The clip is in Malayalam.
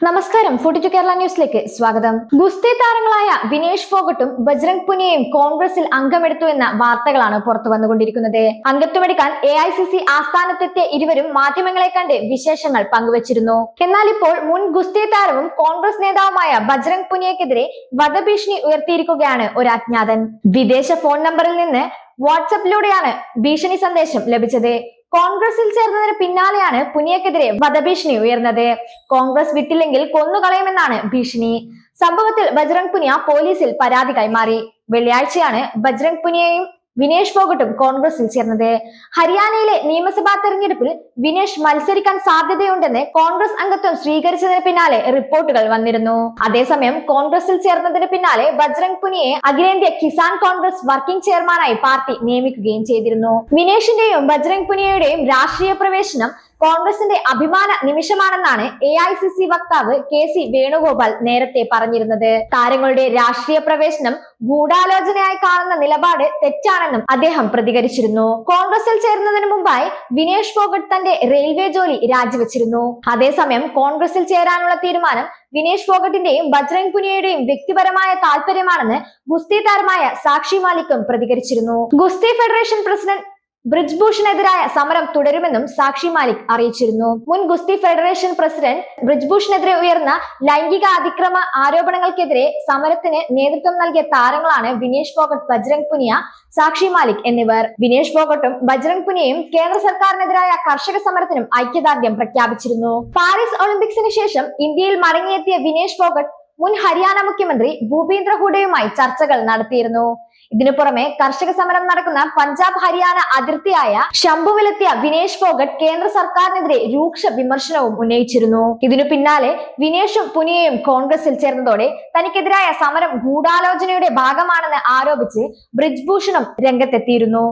നമസ്കാരം. ഫോർട്ടി ടു കേരള ന്യൂസിലേക്ക് സ്വാഗതം. ഗുസ്തി താരങ്ങളായ വിനേഷ് ഫോഗട്ടും ബജ്രംഗ് പുനിയയും കോൺഗ്രസിൽ അംഗമെടുത്തു എന്ന വാർത്തകളാണ് പുറത്തു വന്നുകൊണ്ടിരിക്കുന്നത്. അംഗത്വമെടുക്കാൻ എ ഐ സി സി ആസ്ഥാനത്തെത്തിയ ഇരുവരും മാധ്യമങ്ങളെ കണ്ട് വിശേഷങ്ങൾ പങ്കുവച്ചിരുന്നു. എന്നാൽ ഇപ്പോൾ മുൻ ഗുസ്തി താരവും കോൺഗ്രസ് നേതാവുമായ ബജ്രംഗ് പുനിയക്കെതിരെ വധഭീഷണി ഉയർത്തിയിരിക്കുകയാണ് ഒരു അജ്ഞാതൻ. വിദേശ ഫോൺ നമ്പറിൽ നിന്ന് വാട്സപ്പിലൂടെയാണ് ഭീഷണി സന്ദേശം ലഭിച്ചത്. കോൺഗ്രസിൽ ചേർന്നതിന് പിന്നാലെയാണ് പുനിയക്കെതിരെ വധഭീഷണി ഉയർന്നത്. കോൺഗ്രസ് വിട്ടില്ലെങ്കിൽ കൊന്നുകളയുമെന്നാണ് ഭീഷണി. സംഭവത്തിൽ ബജ്രംഗ് പുനിയ പോലീസിൽ പരാതി കൈമാറി. വെള്ളിയാഴ്ചയാണ് ബജ്രംഗ് പുനിയയും വിനേഷ് ഫോഗട്ടും കോൺഗ്രസിൽ ചേർന്നത്. ഹരിയാനയിലെ നിയമസഭാ തെരഞ്ഞെടുപ്പിൽ വിനേഷ് മത്സരിക്കാൻ സാധ്യതയുണ്ടെന്ന് കോൺഗ്രസ് അംഗത്വം സ്വീകരിച്ചതിന് പിന്നാലെ റിപ്പോർട്ടുകൾ വന്നിരുന്നു. അതേസമയം കോൺഗ്രസിൽ ചേർന്നതിന് പിന്നാലെ ബജ്രംഗ് പുനിയെ അഖിലേന്ത്യാ കിസാൻ കോൺഗ്രസ് വർക്കിംഗ് ചെയർമാനായി പാർട്ടി നിയമിക്കുകയും ചെയ്തിരുന്നു. വിനേഷിന്റെയും ബജ്രംഗ് പുനിയയുടെയും രാഷ്ട്രീയ പ്രവേശനം കോൺഗ്രസിന്റെ അഭിമാന നിമിഷമാണെന്നാണ് എ ഐ സി സി വക്താവ് കെ സി വേണുഗോപാൽ നേരത്തെ പറഞ്ഞിരുന്നത്. താരങ്ങളുടെ രാഷ്ട്രീയ പ്രവേശനം ഗൂഢാലോചനയായി കാണുന്ന നിലപാട് തെറ്റാണെന്നും അദ്ദേഹം പ്രതികരിച്ചിരുന്നു. കോൺഗ്രസിൽ ചേരുന്നതിന് മുമ്പായി വിനേഷ് ഫോഗട്ട് തന്റെ റെയിൽവേ ജോലി രാജിവെച്ചിരുന്നു. അതേസമയം കോൺഗ്രസിൽ ചേരാനുള്ള തീരുമാനം വിനേഷ് ഫോഗട്ടിന്റെയും ബജ്രംഗ് പുനിയയുടെയും വ്യക്തിപരമായ താല്പര്യമാണെന്ന് ഗുസ്തി താരമായ സാക്ഷി മാലിക്കും പ്രതികരിച്ചിരുന്നു. ഗുസ്തി ഫെഡറേഷൻ പ്രസിഡന്റ് ബ്രിജ്ഭൂഷണെതിരായ സമരം തുടരുമെന്നും സാക്ഷി മാലിക് അറിയിച്ചിരുന്നു. മുൻ ഗുസ്തി ഫെഡറേഷൻ പ്രസിഡന്റ് ബ്രിജ്ഭൂഷണെതിരെ ഉയർന്ന ലൈംഗിക അതിക്രമ ആരോപണങ്ങൾക്കെതിരെ സമരത്തിന് നേതൃത്വം നൽകിയ താരങ്ങളാണ് വിനേഷ് ഫോഗട്ട് ബജ്രംഗ് പുനിയ സാക്ഷി മാലിക് എന്നിവർ. വിനേഷ് ഫോഗട്ടും ബജ്രംഗ് പുനിയയും കേന്ദ്ര സർക്കാരിനെതിരായ കർഷക സമരത്തിനും ഐക്യദാർഢ്യം പ്രഖ്യാപിച്ചിരുന്നു. പാരീസ് ഒളിമ്പിക്സിന് ശേഷം ഇന്ത്യയിൽ മടങ്ങിയെത്തിയ വിനേഷ് ഫോഗട്ട് മുൻ ഹരിയാന മുഖ്യമന്ത്രി ഭൂപീന്ദ്ര ഹൂഡയുമായി ചർച്ചകൾ നടത്തിയിരുന്നു. ഇതിനു പുറമെ കർഷക സമരം നടക്കുന്ന പഞ്ചാബ് ഹരിയാന അതിർത്തിയായ ശംഭുവിലെത്തിയ വിനേഷ് ഫോഗട്ട് കേന്ദ്ര സർക്കാരിനെതിരെ രൂക്ഷ വിമർശനവും ഉന്നയിച്ചിരുന്നു. ഇതിനു പിന്നാലെ വിനേഷും പുനിയയും കോൺഗ്രസിൽ ചേർന്നതോടെ തനിക്കെതിരായ സമരം ഗൂഢാലോചനയുടെ ഭാഗമാണെന്ന് ആരോപിച്ച് ബ്രിജ്ഭൂഷണും രംഗത്തെത്തിയിരുന്നു.